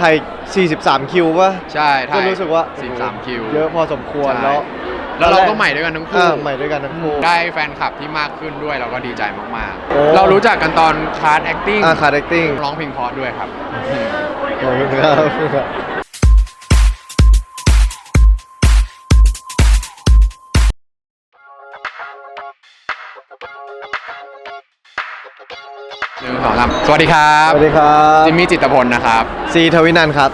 ถ่าย43 คิวป่ะใช่ก็รู้สึกว่า13คิว เยอะพอสมควรใช่แล้วแล้วเราก็ใหม่ด้วยกันทั้งคู่ อ่าใหม่ด้วยกันทั้งคู่ ได้แฟนคลับที่มากขึ้นด้วยเราก็ดีใจมากโอ้ ๆ เรารู้จักกันตอนคลาส acting อ่าคาแรคติ้งร้องเพลงเพราะด้วยครับ ขอบคุณครับ หนึ่งสองสามสวัสดีครับสวัสดีครับจิมมี่จิตรพลนะครับ ซีทวินันท์ครับ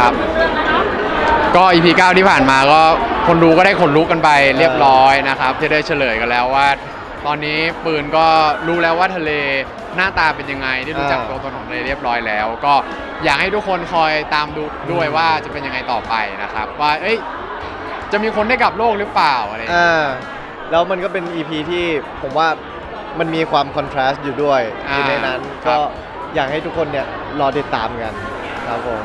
ครับ ก็ EP 9 ที่ผ่านมาก็คนดูก็ได้ขนลุกกันไปเรียบร้อยนะครับที่ได้เฉลยกันแล้วว่า ตอนนี้ปืนก็รู้แล้วว่าทะเลหน้าตาเป็นยังไงได้รู้จักอ่าตัวตนของทะเลเรียบร้อยแล้ว ก็อยากให้ทุกคนคอยตามดูด้วยว่าจะเป็นยังไงต่อไปนะครับ ว่าเอ้ยจะมีคนได้กลับโลกหรือเปล่าอะไรอย่างเงี้ย อ่า แล้วมันก็เป็น EP ที่ผมว่ามันมีความคอนทราสต์อยู่ด้วยอ่าอยู่ในนั้นครัก็บอยากให้ทุกคนเนี่ยรอติดตามกันครับผม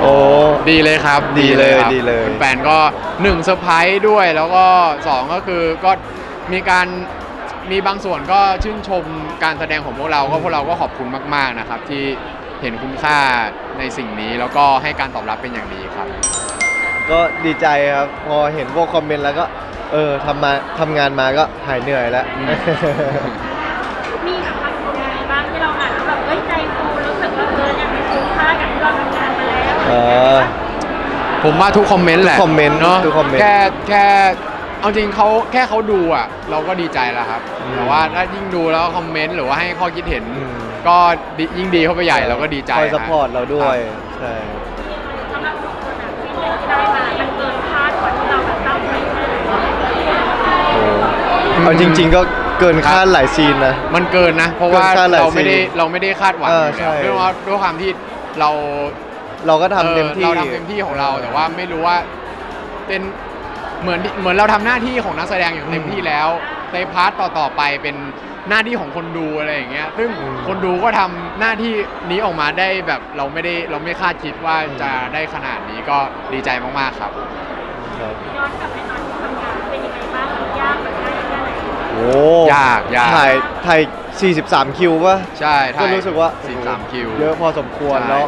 โอ้ ดีเลยครับดีเลยครับดีเลยแฟนๆก็หนึ่งเซอร์ไพรส์ด้วยแล้วก็สองก็คือก็มีการมีบางส่วนก็ชื่นชมการแสดงของพวกเราก็พวกเราก็ขอบคุณมาก ๆนะครับ ที่เห็นคุณค่าในสิ่งนี้แล้วก็ให้การตอบรับเป็นอย่างดีครับ ก็ดีใจครับ พอเห็นพวกคอมเมนต์แล้วก็ เออทำมาทำงานมาก็หายเหนื่อยแล้วอืมมีแบบคำคมยังไงบ้างที่เราอ่านแล้วแบบเอ้ยใจฟูรู้สึกว่าเออเนี่ยมันคุ้มค่ากับที่เราทำงานมาแล้วเออ ผมว่าทุกคอมเมนต์แหละทุกคอมเมนต์เนาะทุกคอมเมนต์แค่แค่เอาจริงเขาแค่เขาดูอะ เราก็ดีใจแล้วครับอืมแต่ว่าถ้ายิ่งดูแล้วคอมเมนต์หรือว่าให้ข้อคิดเห็น อืม ก็ดียิ่งดีเข้าไปใหญ่เราก็ดีใจคอยฮะซัพพอร์ตเราด้วย ใช่ เอาจริง ๆ ก็เกินคาดหลายซีนนะ มันเกินนะ เพราะว่าเกินคาดหลายเราไม่ได้ซีนเราไม่ได้คาดหวังเอออยู่แล้วใช่เรื่องว่าด้วยความที่เราเราก็ทำเต็มที่ ออเราทำเต็มที่ของเราแต่ว่าไม่รู้ว่าเป็นเหมือนเหมือนเราทำหน้าที่ของนักแสดงอย่างเต็มที่แล้วในพาร์ทต่อๆไปเป็นหน้าที่ของคนดูอะไรอย่างเงี้ยซึ่งอืมคนดูก็ทำหน้าที่นี้ออกมาได้แบบเราไม่ได้เราไม่คาดคิดว่าอืม จะได้ขนาดนี้ก็ดีใจมากๆครับ ครับ ย้อนกลับไป โอ้ยากยากถ่ายถ่าย43 คิวป่ะใช่ก็ถ่ายรู้สึกว่า13คิว เยอะพอสมควรใช่ แล้ว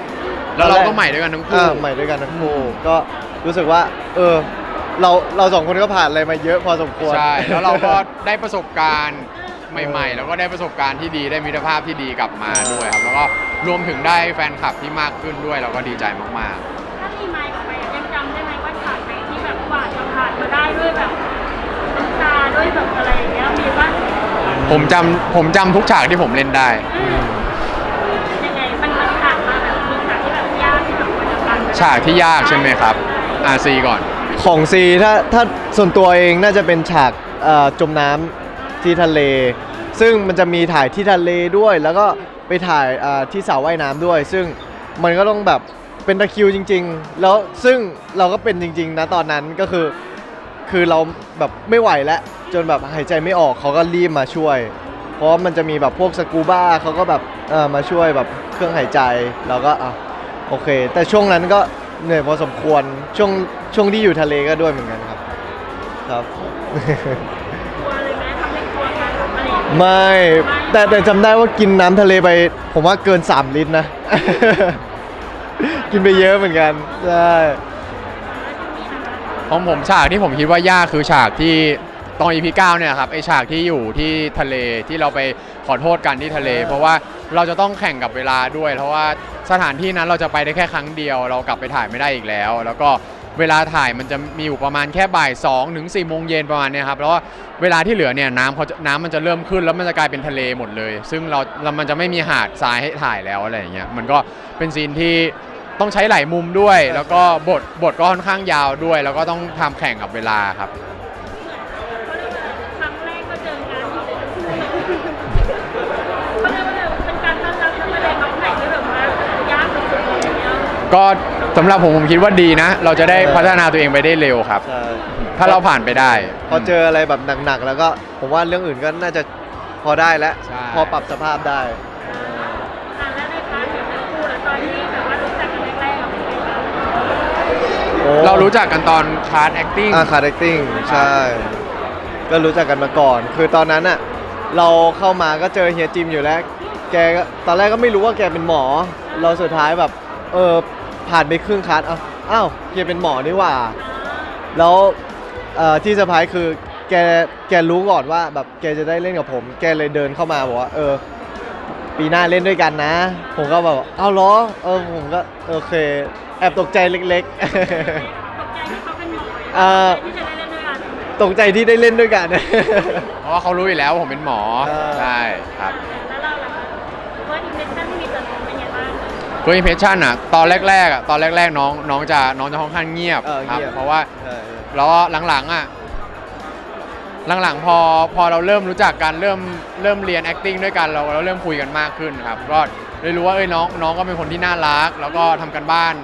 แล้วเราก็ใหม่ด้วยกันทั้งคู่ อ่าใหม่ด้วยกันทั้งคู่ก็รู้สึกว่า เออ เราเราสองคนก็ผ่านอะไรมาเยอะพอสมควร ใช่แล้วเราก็ได้ประสบการณ์ใหม่ ๆ แล้วก็ได้ประสบการณ์ที่ดีได้มิตรภาพที่ดีกลับมาด้วยครับแล้วก็รวมถึงได้แฟนคลับที่มากขึ้นด้วยเราก็ดีใจมาก ถ้ามีไมค์ออกไปยังจำได้ไหมว่าฉากไหนที่แบบกว่าจะผ่านมาได้ด้วยแบบน้ำตาด้วยแบบอะไรอย่างเงี้ยมีว่า ๆ ผมจำผมจำทุกฉากที่ผมเล่นได้ ยังไงมันมันผ่านมาแบบมีฉากที่แบบยากที่แบบกว่าจะผ่านมาได้ฉากที่ยากใช่ไหมครับอาซีก่อน ของซีถ้าถ้าส่วนตัวเองน่าจะเป็นฉากเอ่อจมน้ำที่ทะเล ซึ่งมันจะมีถ่ายที่ทะเลด้วย แล้วก็ไปถ่ายเอ่อที่สระว่ายน้ำด้วย ซึ่งมันก็ต้องแบบเป็นตะคริวจริง ๆ แล้วซึ่งเราก็เป็นจริงๆนะตอนนั้นก็คือ คือเราแบบไม่ไหวแล้วจนแบบหายใจไม่ออกเขาก็รีบมาช่วย เพราะมันจะมีแบบพวกสกูบ้าเขาก็แบบเออมาช่วยแบบเครื่องหายใจเราก็อะโอเค แต่ช่วงนั้นก็เหนื่อยพอสมควรช่วงช่วงที่อยู่ทะเลก็ด้วยเหมือนกันครับ ครับ กลัวเลยไหมทำให้กลัวกันอะไรอย่างเงี้ยไม่แต่แต่จำได้ว่ากินน้ำทะเลไป ผมว่าเกิน 3 ลิตรนะ กินไปเยอะเหมือนกันใช่ ของผมฉากที่ผมคิดว่ายากคือฉากที่ตอน EP 9เนี่ยครับไอฉากที่อยู่ที่ทะเลที่เราไปขอโทษกันที่ทะเล เพราะว่าเราจะต้องแข่งกับเวลาด้วย เพราะว่าสถานที่นั้นเราจะไปได้แค่ครั้งเดียว เรากลับไปถ่ายไม่ได้อีกแล้ว แล้วก็เวลาถ่ายมันจะมีอยู่ประมาณแค่บ่าย2ถึง4โมงเย็นประมาณเนี้ยครับแล้วว่าเวลาที่เหลือเนี่ยน้ำเขาจะน้ำมันจะเริ่มขึ้นแล้วมันจะกลายเป็นทะเลหมดเลย ซึ่งเราเรามันจะไม่มีหาดทรายให้ถ่ายแล้วอะไรอย่างเงี้ยมันก็เป็นซีนที่ ต้องใช้หลายมุมด้วย แล้วก็บทบทก็ค่อนข้างยาวด้วย แล้วก็ต้องทำแข่งกับเวลาครับ ครั้งแรกก็เจองานอยู่ก็เลยว่าเป็นการต้อนรับนักแสดงน้องใหม่ที่แบบว่ายากสุดๆเลยเนี่ยก็สำหรับผมผมคิดว่าดีนะ เราจะได้พัฒนาตัวเองไปได้เร็วครับ ใช่ถ้าเราผ่านไปได้ พอเจออะไรแบบหนักๆแล้วก็ผมว่าเรื่องอื่นก็น่าจะพอได้แล้ว ใช่ พอปรับสภาพได้ เรารู้จักกันตอนคลาส acting อ่าคาแรคติ้งใช่ ก็รู้จักกันมาก่อน คือตอนนั้นอะเราเข้ามาก็เจอเฮียจิมอยู่แล้ว แกก็ตอนแรกก็ไม่รู้ว่าแกเป็นหมอ เราสุดท้ายแบบ เออผ่านไปครึ่งคัสอ้าวอ้าวเฮียเป็นหมอนี่หว่า แล้วเอ่อที่เซอร์ไพรส์คือแกแกรู้ก่อนว่าแบบแกจะได้เล่นกับผม แกเลยเดินเข้ามาบอกว่าเออ ปีหน้าเล่นด้วยกันนะ ผมก็แบบเอาเหรอเออผมก็โอเค แอบตกใจเล็กตกใจที่เขาเป็นหมอเอ่อ ที่จะได้เล่นด้วยกันๆตกใจที่ได้เล่นด้วยกัน เพราะว่าเขารู้อยู่แล้วว่าผมเป็นหมอเออ ใช่ครับ แล้วเราล่ะคะเฟิร์สอิมเพรสชั่นที่มีต่อน้องเป็นไงบ้างเฟิร์สอิมเพรสชั่นอะตอนแรกๆอะตอนแรกๆน้องน้องจะน้องจะค่อนข้างเงียบเออครับเงียบ เพราะว่าเออ แล้วหลังๆอะ หลังๆ พอพอเราเริ่มรู้จักกันเริ่มเริ่มเรียน acting ด้วยกันเราเราเริ่มคุยกันมากขึ้นครับก็เลยรู้ว่าเอ้ยน้องน้องก็เป็นคนที่น่ารัก แล้วก็ทำกันบ้าน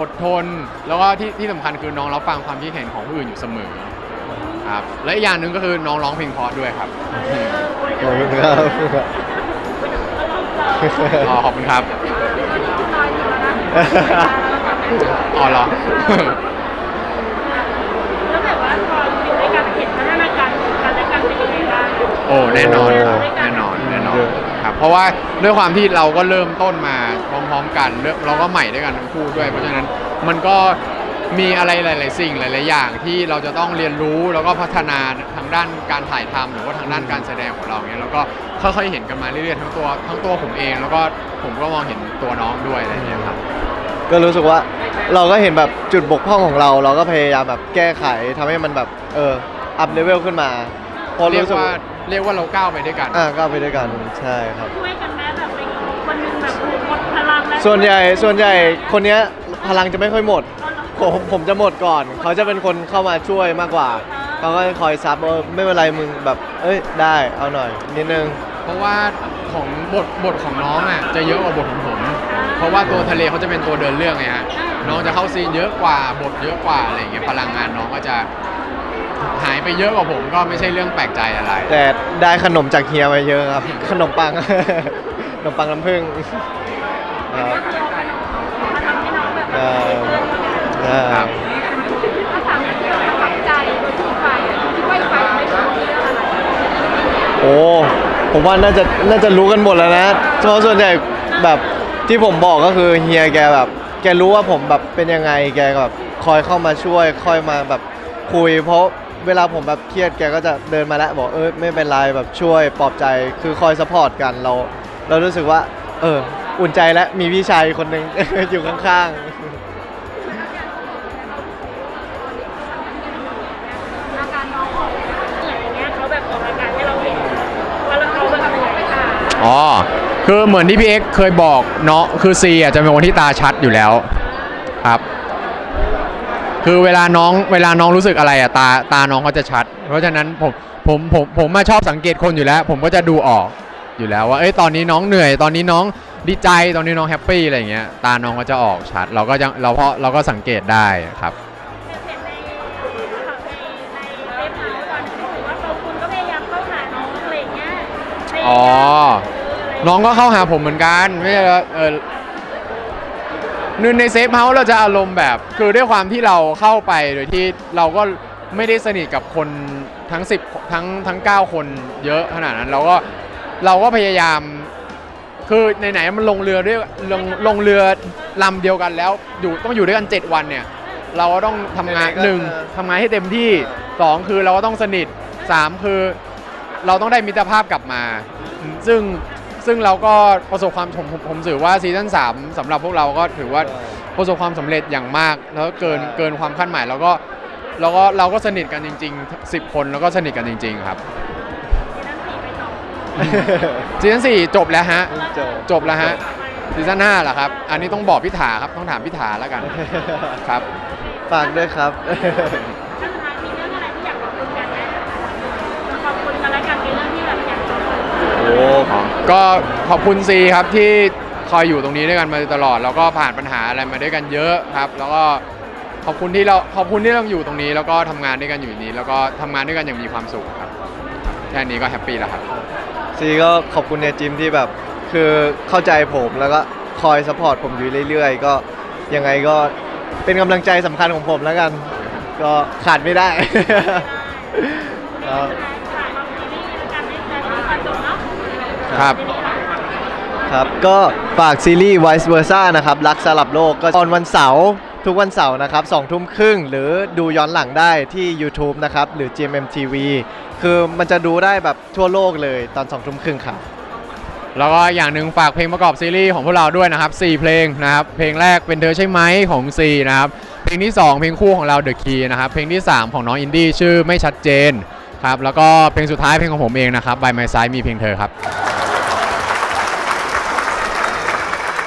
อดทน แล้วก็ที่ที่สำคัญคือน้องรับฟังความคิดเห็นของผู้อื่นอยู่เสมอครับและอีกอย่างหนึ่งก็คือน้องร้องเพลงเพราะด้วยครับขอบคุณครับอ๋อขอบคุณครับตอนอยู่แล้วนะอ๋อเหรอ อ้แน่นอนครับโอ้แน่นอนแน่นอนเยอะครับเพราะว่าด้วยความที่เราก็เริ่มต้นมาพร้อมๆกันเริ่มเราก็ใหม่ด้วยกันทั้งคู่ด้วย เพราะฉะนั้นมันก็มีอะไรหลาย ๆ สิ่งหลาย ๆ อย่างที่เราจะต้องเรียนรู้แล้วก็พัฒนาทางด้านการถ่ายทำหรือว่าทางด้านการแสดงของเราเนี้ยแล้วก็ค่อย ๆ เห็นกันมาเรื่อย ๆ ทั้งตัวทั้งตัวผมเอง แล้วก็ผมก็มองเห็นตัวน้องด้วยอะไรอย่างเงี้ยครับก็รู้สึกว่าเราก็เห็นแบบจุดบกพร่องของเรา เราก็พยายามแบบแก้ไขทำให้มันแบบเอออัพเลเวลขึ้นมา พอเรียกรู้สึกว่าเรียกว่าเราก้าวไปด้วยกัน อ่าก็ไปด้วยกันใช่ครับ ช่วยกันแม้แบบเป็นคนหนึงแบบหมดพลังแล้วส่วนใหญ่ส่วนใหญ่คนเนี้ยพลังจะไม่ค่อยหมด ผมผมจะหมดก่อน เขาจะเป็นคนเข้ามาช่วยมากกว่า เขาก็คอยซับเออไม่เป็นไรมึงแบบ เอ้ยได้เอาหน่อย นิดนึง เพราะว่าของบทบทของน้องอะจะเยอะกว่าบทของผม เพราะว่าตัวทะเลเขาจะเป็นตัวเดินเรื่องไงฮะน้องจะเข้าซีนเยอะกว่าบทเยอะกว่าอะไรอย่างเงี้ยพลังงานน้องก็จะ หายไปเยอะกว่าผมก็ไม่ใช่เรื่องแปลกใจอะไร แต่ได้ขนมจากเฮียมาเยอะครับ ขนมปัง ขนมปังน้ำผึ้งครับก็คือเอาขนมมาทำให้น้องแบบเออเพื่อนใช่ครับถ้าถามอย่างเดียวประทับใจโดยที่ฝ่ายคิดว่าอีกฝ่ายไม่ชอบเรื่องอะไรโอ้ผมว่าน่าจะน่าจะรู้กันหมดแล้วนะเพราะส่วนใหญ่แบบที่ผมบอกก็คือเฮียแกแบบ แกรู้ว่าผมแบบเป็นยังไงแกก็แบบคอยเข้ามาช่วยคอยมาแบบคุย เพราะ เวลาผมแบบเครียดแกก็จะเดินมาแล้วบอกเออไม่เป็นไรแบบช่วยปลอบใจคือคอยสปอร์ตกันเรา เรารู้สึกว่า เออ อุ่นใจแล้วมีพี่ชายคนหนึ่ง อยู่ข้างๆอาการน้องออกอย่างเงี้ยเขาแบบออกอาการให้เราเห็นว่าเราเขาแบบเป็นยังไงค่ะอ๋อ คือเหมือนที่พี่เอ็กซ์เคยบอกเนาะคือซีอะจะเป็นคนที่ตาชัดอยู่แล้ว ครับ คือเวลาน้องเวลาน้องรู้สึกอะไรอะตาตาน้องเขาจะชัด เพราะฉะนั้นผมผมผมผมมาชอบสังเกตคนอยู่แล้ว ผมก็จะดูออกอยู่แล้วว่าเอ้ยตอนนี้น้องเหนื่อย ตอนนี้น้องดีใจตอนนี้น้องแฮปปี้อะไรอย่างเงี้ยตาน้องก็จะออกชัด เราก็จะเราเพราะเราก็สังเกตได้ครับเห็นในในในเว็บเมาส์ตอนที่ถือว่าเขาคุณก็พยายามเข้าหาน้องอะไรอย่างเงี้ยพยายามอ๋อเอะไรน้องก็เข้าหาผมเหมือนกันไม่ใช่ว่าเออ นึงในเซฟเฮาส์เราจะอารมณ์แบบ คือด้วยความที่เราเข้าไปโดยที่เราก็ไม่ได้สนิทกับคนทั้ง 10 ทั้งทั้ง 9 คนเยอะขนาดนั้นเราก็เราก็พยายาม คือไหนๆมันลงเรือด้วยลงลงเรือลำเดียวกันแล้วอยู่ต้องอยู่ด้วยกัน 7 วันเนี่ย เราก็ต้องทำงานยังไงก็หนึ่งเออทำงานให้เต็มที่สองคือเราก็ต้องสนิทสามคือเราต้องได้มิตรภาพกลับมาอืมซึ่ง ซึ่งเราก็ประสบความผมผมผมถือว่าซีซั่น3สำหรับพวกเราก็ถือว่าประสบความสำเร็จอย่างมาก แล้วเกินใช่เกินความคาดหมายแล้วก็เราก็เราก็สนิทกันจริง ๆ 10 คนแล้วก็สนิทกันจริง ๆ ครับนั่นสีไปต่อซีซั่น4จบแล้วฮะจบจบแล้วฮะซีซั่น5เหรอครับ อันนี้ต้องบอกพิธาครับ ต้องถามพิธาแล้วกันครับ ฝากด้วยครับถ้าสุดท้ายมีเรื่องอะไรที่อยากขอบคุณกันไหมขอบคุณกันและกันในเรื่องที่แบบอยากขอบคุณโอ้ ก็ขอบคุณซีครับที่คอยอยู่ตรงนี้ด้วยกันมาตลอด แล้วก็ผ่านปัญหาอะไรมาด้วยกันเยอะครับ แล้วก็ขอบคุณที่เราขอบคุณที่เราอยู่ตรงนี้ แล้วก็ทำงานด้วยกันอยู่นี้ แล้วก็ทำงานด้วยกันอย่างมีความสุขครับแค่นี้ก็แฮปปี้แล้วครับ ซีก็ขอบคุณเนี่ยจิมที่แบบคือเข้าใจผมแล้วก็คอยสปอร์ตผมอยู่เรื่อยๆ ก็ยังไงก็เป็นกำลังใจสำคัญของผมแล้วกัน ก็ขาดไม่ได้ ครับ ครับทีนี้ค่ะครับ ก็ฝากซีรีส์ Vice Versa นะครับ รักสลับโลกก็ตอนวันเสาร์ทุกวันเสาร์นะครับสองทุ่มครึ่งหรือดูย้อนหลังได้ที่ YouTube นะครับ หรือ GMMTV คือมันจะดูได้แบบทั่วโลกเลยตอนสองทุ่มครึ่งครับ แล้วก็อย่างหนึ่งฝากเพลงประกอบซีรีส์ของพวกเราด้วยนะครับ 4 เพลงนะครับ เพลงแรกเป็นเธอใช่ไหมของซีนะครับ เพลงที่ 2 เพลงคู่ของเรา The Key นะครับ เพลงที่ 3 ของน้องอินดี้ชื่อไม่ชัดเจนครับ แล้วก็เพลงสุดท้ายเพลงของผมเองนะครับ By My Side มีเพียงเธอครับ